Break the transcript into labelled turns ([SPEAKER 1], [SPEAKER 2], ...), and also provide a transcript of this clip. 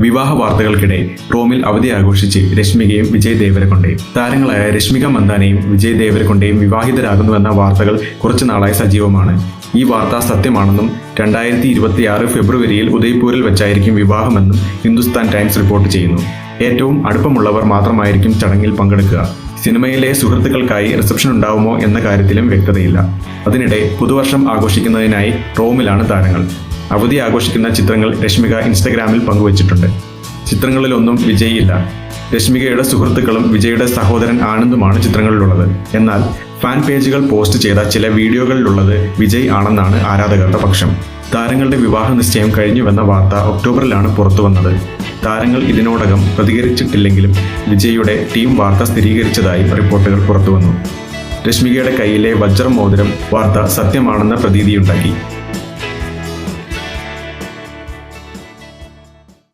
[SPEAKER 1] വിവാഹ വാർത്തകൾക്കിടെ റോമിൽ അവധി ആഘോഷിച്ച് രശ്മികയും വിജയ് ദേവരകൊണ്ടയും താരങ്ങളായ രശ്മിക മന്ദാനയും വിജയ് ദേവരകൊണ്ടയും വിവാഹിതരാകുന്നുവെന്ന വാർത്തകൾ കുറച്ചു നാളായി സജീവമാണ്. ഈ വാർത്ത സത്യമാണെന്നും രണ്ടായിരത്തി ഇരുപത്തിയാറ് ഫെബ്രുവരിയിൽ ഉദയ്പൂരിൽ വെച്ചായിരിക്കും വിവാഹമെന്നും ഹിന്ദുസ്ഥാൻ ടൈംസ് റിപ്പോർട്ട് ചെയ്യുന്നു. ഏറ്റവും അടുപ്പമുള്ളവർ മാത്രമായിരിക്കും ചടങ്ങിൽ പങ്കെടുക്കുക. സിനിമയിലെ സുഹൃത്തുക്കൾക്കായി റിസപ്ഷൻ ഉണ്ടാവുമോ എന്ന കാര്യത്തിലും വ്യക്തതയില്ല. അതിനിടെ പുതുവർഷം ആഘോഷിക്കുന്നതിനായി റോമിലാണ് താരങ്ങൾ. അവധി ആഘോഷിക്കുന്ന ചിത്രങ്ങൾ രശ്മിക ഇൻസ്റ്റഗ്രാമിൽ പങ്കുവച്ചിട്ടുണ്ട്. ചിത്രങ്ങളിലൊന്നും വിജയിയില്ല. രശ്മികയുടെ സുഹൃത്തുക്കളും വിജയുടെ സഹോദരൻ ആനന്ദുമാണ് ചിത്രങ്ങളിലുള്ളത്. എന്നാൽ ഫാൻ പേജുകൾ പോസ്റ്റ് ചെയ്ത ചില വീഡിയോകളിലുള്ളത് വിജയ് ആണെന്നാണ് ആരാധകരുടെ പക്ഷം. താരങ്ങളുടെ വിവാഹ നിശ്ചയം കഴിഞ്ഞുവെന്ന വാർത്ത ഒക്ടോബറിലാണ് പുറത്തുവന്നത്. താരങ്ങൾ ഇതിനോടകം പ്രതികരിച്ചിട്ടില്ലെങ്കിലും വിജയുടെ ടീം വാർത്ത സ്ഥിരീകരിച്ചതായി റിപ്പോർട്ടുകൾ പുറത്തുവന്നു. രശ്മികയുടെ കയ്യിലെ വജ്രം മോതിരം വാർത്ത സത്യമാണെന്ന പ്രതീതിയുണ്ടാക്കി.